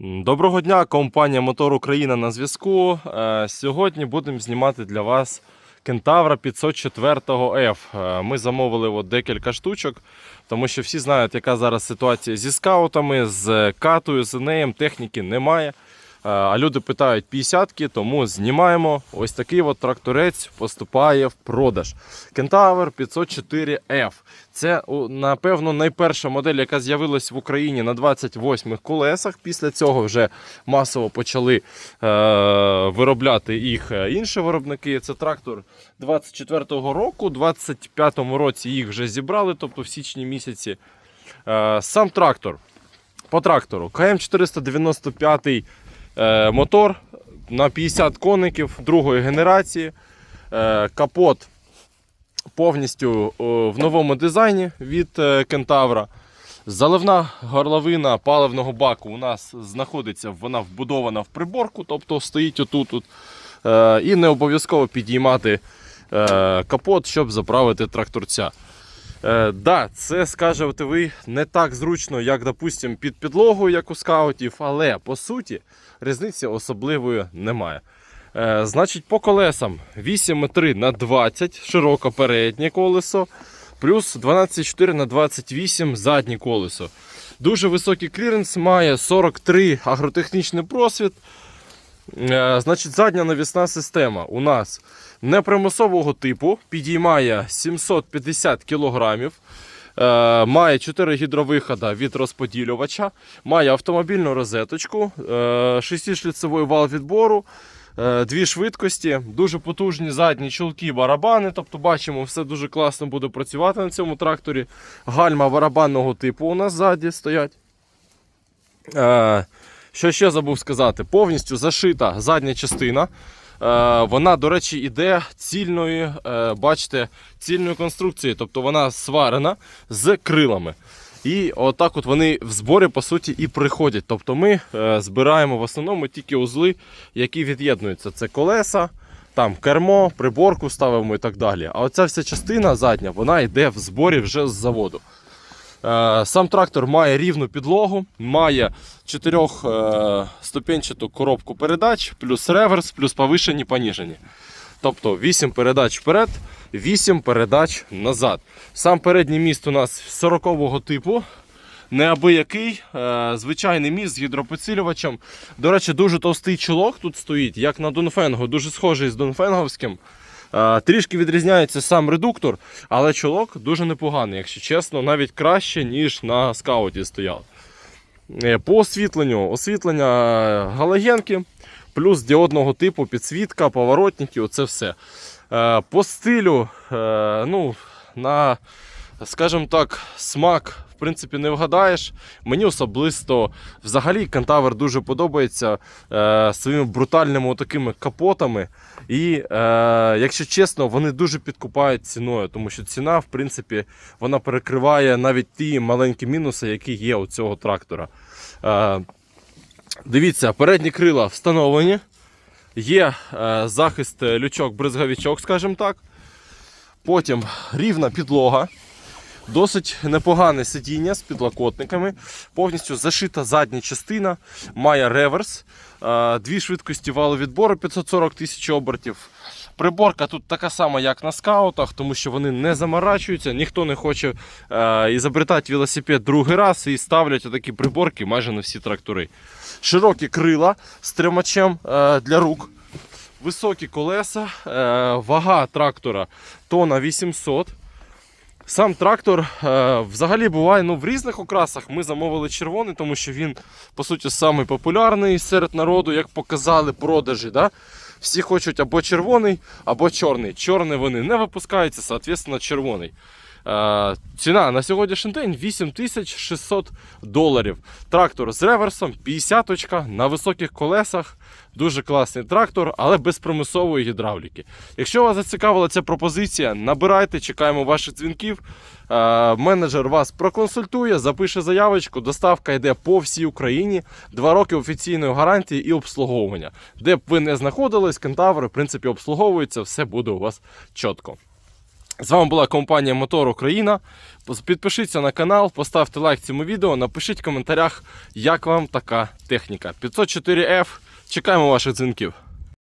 Доброго дня, компанія Мотор Україна на зв'язку. Е, Сьогодні будемо знімати для вас Кентавра 504 F. Е, Ми замовили от декілька штучок, тому що всі знають, яка зараз ситуація зі скаутами, з катою, з неєм, техніки немає. Е, А люди питають 50-ки, тому знімаємо. Ось такий от тракторець поступає в продаж. Кентавр 504 F. Це, напевно, найперша модель, яка з'явилась в Україні на 28 колесах. Після цього вже масово почали е, виробляти їх е, інші виробники. Це трактор 24-го року, 25-му році їх вже зібрали, тобто в січні місяці. Е, сам трактор. По трактору КМ 495 е, мотор на 50 коників другої генерації. Е, капот повністю в новому дизайні від е, Кентавра. Заливна горловина паливного баку у нас знаходиться, вона вбудована в приборку, тобто стоїть отут. -от. Е, і не обов'язково підіймати е, капот, щоб заправити тракторця. Е, да, це скажете ви не так зручно, як, допустим, під підлогою, як у скаутів, але по суті різниці особливої немає. Е, значить, по колесам 8,3 на 20 широке переднє колесо, плюс 12,4 на 28 заднє колесо. Дуже високий кліренс має 43 агротехнічний просвіт. Е, Значить, задня навісна система у нас непримусового типу, підіймає 750 кг. Має 4 гідровихода від розподілювача, має автомобільну розеточку, 6-шліцевий вал відбору, е, дві швидкості, дуже потужні задні чулки, барабани. Тобто бачимо, все дуже класно буде працювати на цьому тракторі. Гальма барабанного типу у нас ззаді стоять. Що ще забув сказати? Повністю зашита задня частина. Е, Вона, до речі, іде цільної, е, бачите, цільної конструкції, тобто вона сварена з крилами. І отак от вони в зборі по суті і приходять. Тобто ми е, збираємо в основному тільки узли, які від'єднуються. Це колеса, там кермо, приборку ставимо і так далі. А оця вся частина задня, вона йде в зборі вже з заводу. Е, Сам трактор має рівну підлогу, має чотирьохступенчату коробку передач, плюс реверс, плюс повишені, поніжені. Тобто 8 передач вперед, 8 передач назад. Сам передній міст у нас 40-го типу. Неабиякий, е, звичайний міст з гідропоцілювачем. До речі, дуже товстий чолок тут стоїть, як на Донфенгу, дуже схожий з Донфенговським. Е, Трішки відрізняється сам редуктор, але чолок дуже непоганий, якщо чесно, навіть краще, ніж на скауті стояв. Е, По освітленню, освітлення галогенки, плюс діодного типу, підсвітка, поворотники, оце все. Е, По стилю, е, ну, на, скажімо так, смак. В принципі, не вгадаєш. Мені особисто взагалі кантавр дуже подобається е, своїми брутальними такими капотами. І, е, якщо чесно, вони дуже підкупають ціною, тому що ціна, в принципі, вона перекриває навіть ті маленькі мінуси, які є у цього трактора. Е, дивіться, передні крила встановлені. Є е, захист е, лючок, бризговичок, скажімо так. Потім рівна підлога. Досить непогане сидіння з підлокотниками. Повністю зашита задня частина, має реверс, е, дві швидкості валовідбору 540 тисяч обертів. Приборка тут така сама, як на скаутах, тому що вони не заморачуються, ніхто не хоче е, ізобретати велосипед другий раз і ставлять такі приборки майже на всі трактори. Широкі крила з тримачем е, для рук. Високі колеса, е, вага трактора тона 800. Сам трактор е, взагалі буває ну, в різних окрасах. Ми замовили червоний, тому що він, по суті, самий популярний серед народу, як показали продажі. Да? Всі хочуть або червоний, або чорний. Чорний вони не випускаються, соответственно, червоний. Е, ціна на сьогоднішній день 8600 доларів. Трактор з реверсом, 50 очка на високих колесах. Дуже класний трактор, але без примусової гідравліки. Якщо вас зацікавила ця пропозиція, набирайте, чекаємо ваших дзвінків. Е, менеджер вас проконсультує, запише заявочку. Доставка йде по всій Україні. Два роки офіційної гарантії і обслуговування. Де б ви не знаходились, кентаври, в принципі, обслуговуються, все буде у вас чітко. З вами була компанія Мотор Україна. Підпишіться на канал, поставте лайк цьому відео, напишіть в коментарях, як вам така техніка. 504F. Чекаємо ваших дзвінків.